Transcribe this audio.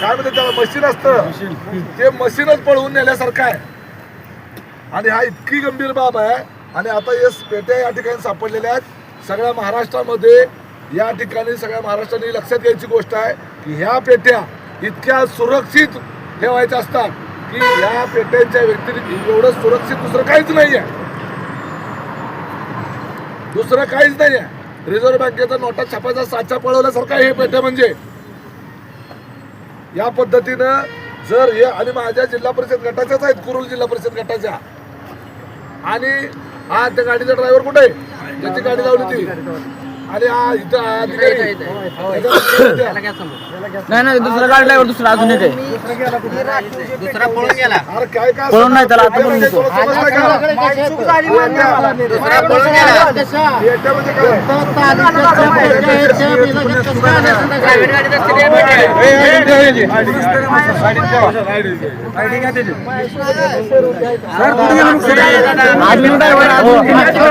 काय म्हणते त्याला? मशीन असतं. ते मशीनच पळवून नेल्यासारखं आहे. आणि हा इतकी गंभीर बाब आहे. आणि आता हे पेट्या या ठिकाणी सापडलेल्या आहेत. सगळ्या महाराष्ट्रामध्ये या ठिकाणी सगळ्या महाराष्ट्राने लक्षात घ्यायची गोष्ट आहे की ह्या पेट्या इतक्या सुरक्षित ठेवायच्या असतात की ह्या पेट्यांच्या व्यतिरिक्त एवढं सुरक्षित दुसरं काहीच नाही आहे. दुसरं काहीच नाही आहे. रिझर्व्ह बँकेचा नोटा छापायचा साचा पळवल्यासारखं हे पेट्या म्हणजे. या पद्धतीनं जर हे आणि माझ्या जिल्हा परिषद गटाच्याच आहेत कुरुल जिल्हा परिषद गटाच्या. आणि हा त्या गाडीचा ड्रायव्हर कुठे आहे? ज्याची गाडी लावली ती. आणि हा इथं हा अधिकारी. नाही नाही दुसरा काढलाय दुसरा अजून एक आहे दुसरा पळून गेला अरे काय काय पळून नाही त्याला आता म्हणजे समजलं का? दुसरा पळून गेला पेट्या म्हणजे काय? प्रायव्हेट गाडीत असते ते भेटेल. अजून ड्रायव्हर अजून